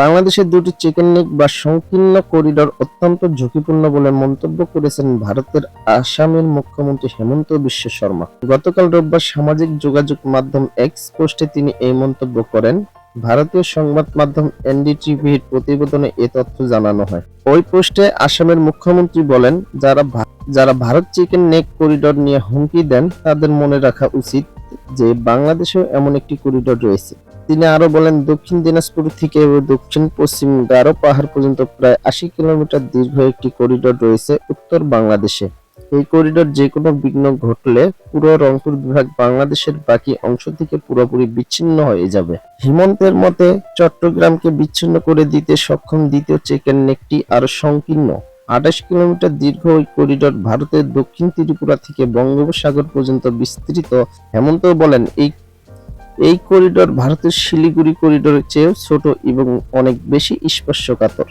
বাংলাদেশের দুটি chicken neck বা সংকীর্ণ করিডোর অত্যন্ত ঝুঁকিপূর্ণ বলে মন্তব্য করেছেন ভারতের আসামের মুখ্যমন্ত্রী হেমন্ত বিশ্ব শর্মা। গতকাল রোববার সামাজিক যোগাযোগ মাধ্যম এক্স পোস্টে তিনি এই মন্তব্য করেন, ভারতীয় সংবাদ মাধ্যম এনডিটিভির প্রতিবেদনে এ তথ্য জানানো হয়। ওই পোস্টে আসামের মুখ্যমন্ত্রী বলেন, যারা যারা ভারত চিকেন নেক করিডোর নিয়ে হুমকি দেন, তাদের মনে রাখা উচিত যে বাংলাদেশেও এমন একটি করিডোর রয়েছে। তিনি আরও বলেন, দক্ষিণ দিনাজপুর থেকে দক্ষিণ পশ্চিম গারো পাহাড় পর্যন্ত প্রায় আশি কিলোমিটার দীর্ঘ একটি করিডোর রয়েছে উত্তর বাংলাদেশে। এই করিডোর যে কোনো বিঘ্ন ঘটলে পুরো রংপুর বিভাগ বাংলাদেশের বাকি অংশ থেকে পুরোপুরি বিচ্ছিন্ন হয়ে যাবে। হিমন্তের মতে, চট্টগ্রামকে বিচ্ছিন্ন করে দিতে সক্ষম দ্বিতীয় চেকের নেকটি আরও সংকীর্ণ। আঠাশ কিলোমিটার দীর্ঘ ওই করিডোর ভারতের দক্ষিণ ত্রিপুরা থেকে বঙ্গোপসাগর পর্যন্ত বিস্তৃত হেমন্ত বলেন, এই এই করিডোর ভারতের শিলিগুড়ি করিডোরের চেয়েও ছোট এবং অনেক বেশি স্পর্শকাতর।